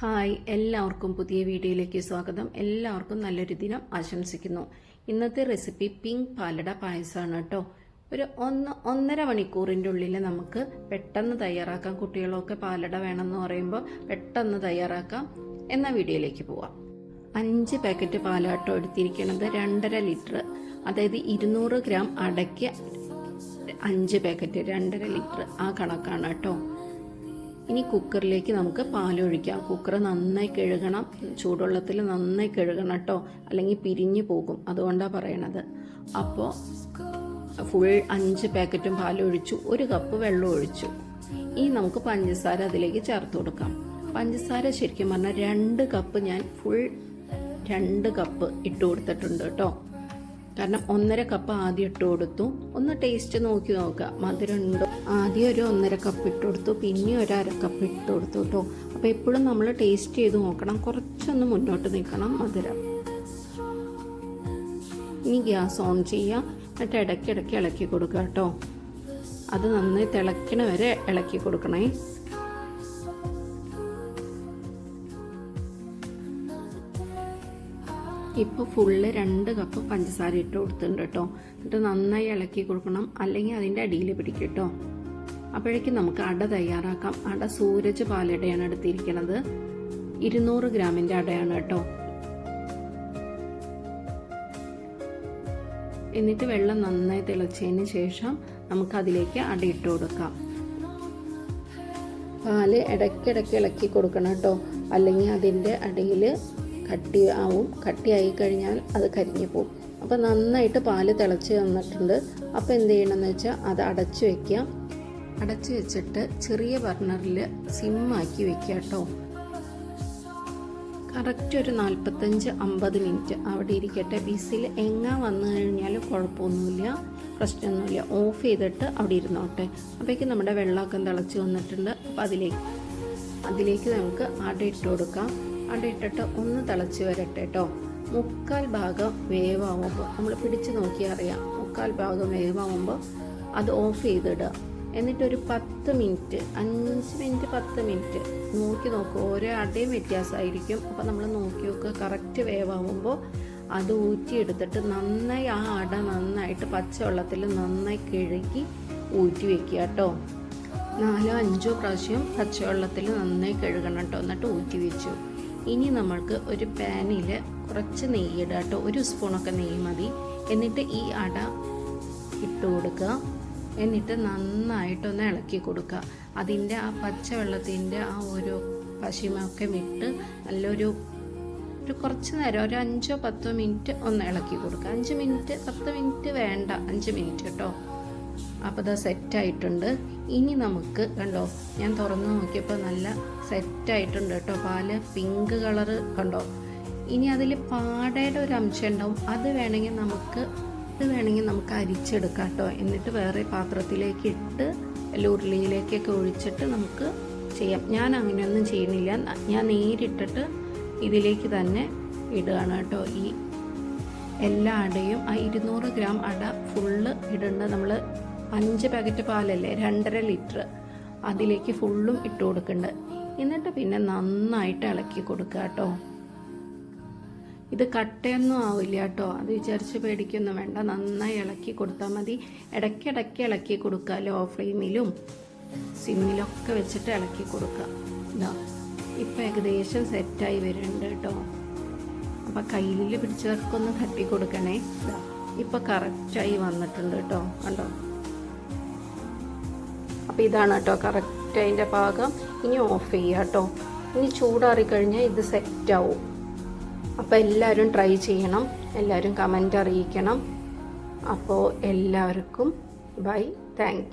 Hi എല്ലാവർക്കും പുതിയ വീഡിയോയിലേക്ക് സ്വാഗതം. എല്ലാവർക്കും നല്ലൊരു ദിനം ആശംസിക്കുന്നു. ഇന്നത്തെ റെസിപ്പി പിങ്ക് പാലട പായസമാണ് കേട്ടോ. ഒരു ഒന്ന് ഒന്നര മണിക്കൂറിന്റെ ഉള്ളിൽ നമുക്ക് പെട്ടെന്ന് തയ്യാറാക്കാം. കുട്ടികളൊക്കെ പാലട വേണമെന്ന് പറയുമ്പോൾ പെട്ടെന്ന് തയ്യാറാക്കാം. എന്ന വീഡിയോയിലേക്ക് പോവാം. അഞ്ച് പാക്കറ്റ് പാലാട്ടോ എടുത്തിരിക്കുന്നത് രണ്ടര ലിറ്റർ അതായത് ഇരുന്നൂറ് ഗ്രാം അടയ്ക്ക് അഞ്ച് പാക്കറ്റ് രണ്ടര ലിറ്റർ ആ കണക്കാണ് കേട്ടോ. ഇനി കുക്കറിലേക്ക് നമുക്ക് പാലൊഴിക്കാം. കുക്കർ നന്നായി കഴുകണം. ചൂടുവെള്ളത്തിൽ നന്നായി കഴുകണം കേട്ടോ. അല്ലെങ്കിൽ പിരിഞ്ഞു പോകും. അതുകൊണ്ടാണ് പറയണത്. അപ്പോൾ ഫുൾ അഞ്ച് പാക്കറ്റും പാലൊഴിച്ചു. ഒരു കപ്പ് വെള്ളം ഒഴിച്ചു. ഇനി നമുക്ക് പഞ്ചസാര അതിലേക്ക് ചേർത്ത് കൊടുക്കാം. പഞ്ചസാര ശരിക്കും പറഞ്ഞാൽ രണ്ട് കപ്പ് ഞാൻ ഫുൾ രണ്ട് കപ്പ് ഇട്ട് കൊടുത്തിട്ടുണ്ട് കേട്ടോ. കാരണം ഒന്നര കപ്പ് ആദ്യം ഇട്ട് കൊടുത്തു. ഒന്ന് ടേസ്റ്റ് നോക്കി നോക്കുക മധുരം ഉണ്ടോ ആദ്യം ഒരു ഒന്നര കപ്പ് ഇട്ട് കൊടുത്തു. പിന്നെ ഒരു അര കപ്പ് ഇട്ട് കൊടുത്തു കേട്ടോ അപ്പോൾ എപ്പോഴും നമ്മൾ ടേസ്റ്റ് ചെയ്ത് നോക്കണം. കുറച്ചൊന്ന് മുന്നോട്ട് നിൽക്കണം മധുരം. ഇനി ഗ്യാസ് ഓൺ ചെയ്യുക എന്നിട്ട് ഇടയ്ക്കിടയ്ക്ക് ഇളക്കി കൊടുക്കുക കേട്ടോ അത് നന്നായി തിളയ്ക്കണ വരെ ഇളക്കി കൊടുക്കണേ. ഇപ്പോൾ ഫുള്ള് രണ്ട് കപ്പ് പഞ്ചസാര ഇട്ട് കൊടുത്തിട്ടുണ്ട് കേട്ടോ എന്നിട്ട് നന്നായി ഇളക്കി കൊടുക്കണം. അല്ലെങ്കിൽ അതിന്റെ അടിയിൽ പിടിക്കും കേട്ടോ അപ്പോഴേക്കും നമുക്ക് അട തയ്യാറാക്കാം. അട സൂരജ് പാലടയാണ് എടുത്തിരിക്കുന്നത്. ഇരുന്നൂറ് ഗ്രാമിന്റെ അടയാണ് കേട്ടോ എന്നിട്ട് വെള്ളം നന്നായി തിളച്ചതിന് ശേഷം നമുക്ക് അതിലേക്ക് അട ഇട്ട് കൊടുക്കാം. പാൽ ഇടയ്ക്കിടയ്ക്ക് ഇളക്കി കൊടുക്കണം കേട്ടോ അല്ലെങ്കിൽ അതിന്റെ അടിയിൽ കട്ടി ആവും. കട്ടിയായി കഴിഞ്ഞാൽ അത് കരിഞ്ഞു പോകും. അപ്പോൾ നന്നായിട്ട് പാൽ തിളച്ച് വന്നിട്ടുണ്ട്. അപ്പോൾ എന്ത് ചെയ്യണമെന്ന് വെച്ചാൽ അത് അടച്ചു വയ്ക്കുക അടച്ചു വെച്ചിട്ട് ചെറിയ ബർണറിൽ സിമ്മാക്കി വെക്കുക കേട്ടോ. കറക്റ്റ് ഒരു നാൽപ്പത്തഞ്ച് അമ്പത് മിനിറ്റ് അവിടെ ഇരിക്കട്ടെ. ബിസിൽ എങ്ങാ വന്നു കഴിഞ്ഞാൽ കുഴപ്പമൊന്നുമില്ല പ്രശ്നമൊന്നുമില്ല. ഓഫ് ചെയ്തിട്ട് അവിടെ ഇരുന്നോട്ടെ. അപ്പോഴേക്കും നമ്മുടെ വെള്ളമൊക്കെ തിളച്ച് വന്നിട്ടുണ്ട്. അപ്പോൾ അതിലേക്ക് അതിലേക്ക് നമുക്ക് അട ഇട്ട് കൊടുക്കാം. അട ഇട്ടിട്ട് ഒന്ന് തിളച്ച് വരട്ടെ കേട്ടോ മുക്കാൽ ഭാഗം വേവാകുമ്പോൾ നമ്മൾ പിടിച്ച് നോക്കിയാൽ അറിയാം. മുക്കാൽ ഭാഗം വേവാകുമ്പോൾ അത് ഓഫ് ചെയ്തിടുക. എന്നിട്ടൊരു പത്ത് മിനിറ്റ് അഞ്ച് മിനിറ്റ് പത്ത് മിനിറ്റ് നോക്കി നോക്കുക ഓരോ അടയും വ്യത്യാസമായിരിക്കും. അപ്പോൾ നമ്മൾ നോക്കി നോക്കുക കറക്റ്റ് വേവാകുമ്പോൾ അത് ഊറ്റിയെടുത്തിട്ട് നന്നായി ആ അട നന്നായിട്ട് പച്ചവെള്ളത്തിൽ നന്നായി കിഴുകി ഊറ്റി വെക്കുക കേട്ടോ നാലോ അഞ്ചോ പ്രാവശ്യം പച്ചവെള്ളത്തിൽ നന്നായി കഴുകണം കേട്ടോ എന്നിട്ട് ഊറ്റി വെച്ചു. ഇനി നമ്മൾക്ക് ഒരു പാനിൽ കുറച്ച് നെയ്യ് ഇടുക കേട്ടോ. ഒരു സ്പൂണൊക്കെ നെയ്യ് മതി. എന്നിട്ട് ഈ അട ഇട്ട് കൊടുക്കുക. എന്നിട്ട് നന്നായിട്ടൊന്ന് ഇളക്കി കൊടുക്കുക. അതിന്റെ ആ പച്ചവെള്ളത്തിന്റെ ആ ഒരു പശിമൊക്കെ വിട്ട് നല്ലൊരു ഒരു കുറച്ച് നേരം ഒരു അഞ്ചോ പത്തോ മിനിറ്റ് ഒന്ന് ഇളക്കി കൊടുക്കുക. അഞ്ച് മിനിറ്റ് പത്ത് മിനിറ്റ് വേണ്ട. അഞ്ച് മിനിറ്റ് കേട്ടോ. അപ്പോൾ അത് സെറ്റായിട്ടുണ്ട് ഇനി നമുക്ക് കണ്ടോ ഞാൻ തുറന്ന് നോക്കിയപ്പോൾ നല്ല സെറ്റായിട്ടുണ്ട് കേട്ടോ. പാൽ പിങ്ക് കളറ് കണ്ടോ. ഇനി അതിൽ പാടയുടെ ഒരു അംശം ഉണ്ടാവും. അത് വേണമെങ്കിൽ നമുക്ക് ഇത് വേണമെങ്കിൽ നമുക്ക് അരിച്ചെടുക്കാം കേട്ടോ. എന്നിട്ട് വേറെ പാത്രത്തിലേക്ക് ഇട്ട് ഉരുളിയിലേക്കൊക്കെ ഒഴിച്ചിട്ട് നമുക്ക് ചെയ്യാം. ഞാൻ അങ്ങനെയൊന്നും ചെയ്യുന്നില്ല. ഞാൻ നേരിട്ടിട്ട് ഇതിലേക്ക് തന്നെ ഇടുകയാണ് കേട്ടോ. ഈ എല്ലാ അടയും ആ ഇരുന്നൂറ് ഗ്രാം അട ഫുള്ള് ഇടേണ്ട നമ്മൾ അഞ്ച് പാക്കറ്റ് പാലല്ലേ രണ്ടര ലിറ്റർ അതിലേക്ക് ഫുള്ളും ഇട്ട് കൊടുക്കുന്നുണ്ട് എന്നിട്ട് പിന്നെ നന്നായിട്ട് ഇളക്കി കൊടുക്കുക കേട്ടോ. ഇത് കട്ടയൊന്നും ആവില്ല കേട്ടോ. അത് വിചാരിച്ച് പേടിക്കൊന്നും വേണ്ട. നന്നായി ഇളക്കി കൊടുത്താൽ മതി. ഇടയ്ക്കിടയ്ക്ക് ഇളക്കി കൊടുക്കുക ലോ ഫ്ലെയിമിലും സിമ്മിലൊക്കെ വെച്ചിട്ട് ഇളക്കി കൊടുക്കുക. ഇതാ ഇപ്പം ഏകദേശം സെറ്റായി വരുന്നുണ്ട് കേട്ടോ. അപ്പം കയ്യിൽ പിടിച്ചവർക്കൊന്ന് തട്ടി കൊടുക്കണേ ഇപ്പം കറക്റ്റായി വന്നിട്ടുണ്ട് കേട്ടോ. കണ്ടോ? അപ്പോൾ ഇതാണ് കേട്ടോ. കറക്റ്റ് അതിന്റെ പാകം ഇനി ഓഫ് ചെയ്യുക കേട്ടോ. ഇനി ചൂടാറിക്കഴിഞ്ഞാൽ ഇത് സെറ്റ് ആവും. അപ്പോൾ എല്ലാവരും ട്രൈ ചെയ്യണം. എല്ലാവരും കമന്റ് അറിയിക്കണം. അപ്പോൾ എല്ലാവർക്കും ബൈ താങ്ക്